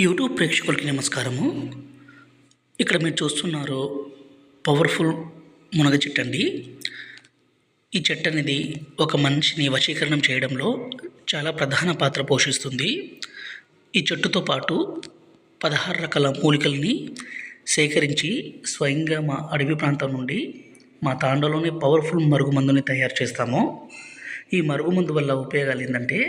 YouTube ప్రేక్షకులకి నమస్కారము. ఇక్కడ మీరు చూస్తున్నారు పవర్ఫుల్ మునగ చెట్టు అండి. ఈ చెట్టు అనేది ఒక మనిషిని వశీకరణం చేయడంలో చాలా ప్రధాన పాత్ర పోషిస్తుంది. ఈ చెట్టుతో పాటు పదహారు రకాల మూలికల్ని సేకరించి స్వయంగా మా అడవి ప్రాంతం నుండి మా తాండలోని పవర్ఫుల్ మరుగుమందుని తయారు చేస్తాము. ఈ మరుగుమందు వల్ల ఉపయోగాలు ఏంటంటే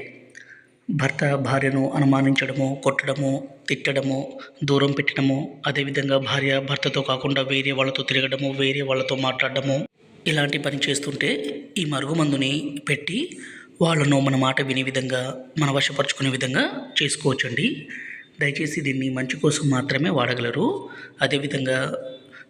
భర్త భార్యను అనుమానించడము కొట్టడము తిట్టడము దూరం పెట్టడము అదేవిధంగా భార్య భర్తతో కాకుండా వేరే వాళ్ళతో తిరగడము వేరే వాళ్ళతో మాట్లాడడము ఇలాంటి పని చేస్తుంటే ఈ మరుగుమందుని పెట్టి వాళ్ళను మన మాట వినే విధంగా మన వశపరుచుకునే విధంగా చేసుకోవచ్చండి. దయచేసి దీన్ని మంచి కోసం మాత్రమే వాడగలరు. అదేవిధంగా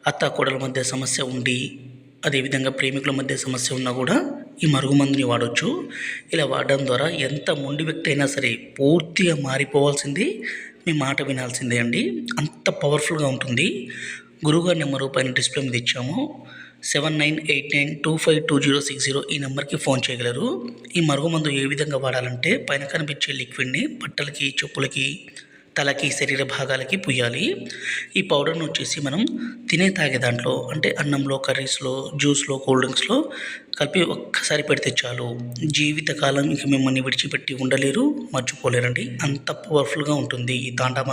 అత్త కోడల మధ్య సమస్య ఉండి అదేవిధంగా ప్రేమికుల మధ్య సమస్య ఉన్నా కూడా ఈ మరుగుమందుని వాడవచ్చు ఇలా వాడడం ద్వారా ఎంత మొండి వ్యక్తి అయినా సరే పూర్తిగా మారిపోవాల్సింది మీ మాట వినాల్సిందే అండి. అంత పవర్ఫుల్గా ఉంటుంది. గురుగారి నెంబరు పైన డిస్ప్లే మీద ఇచ్చాము. Seven nine eight nine two five two zero six zero ఈ నెంబర్కి ఫోన్ చేయగలరు. ఈ మరుగుమందు ఏ విధంగా వాడాలంటే పైన కనిపించే లిక్విడ్ని బట్టలకి చెప్పులకి తలకి శరీర భాగాలకి పుయ్యాలి ఈ పౌడర్ను వచ్చేసి మనం తినే తాగే దాంట్లో అంటే అన్నంలో కర్రీస్లో జ్యూస్లో కూల్ డ్రింక్స్లో కలిపి ఒక్కసారి పెడితే చాలు. జీవితకాలం ఇక మిమ్మల్ని విడిచిపెట్టి ఉండలేరు మర్చిపోలేరండి. అంత పవర్ఫుల్గా ఉంటుంది ఈ తాండా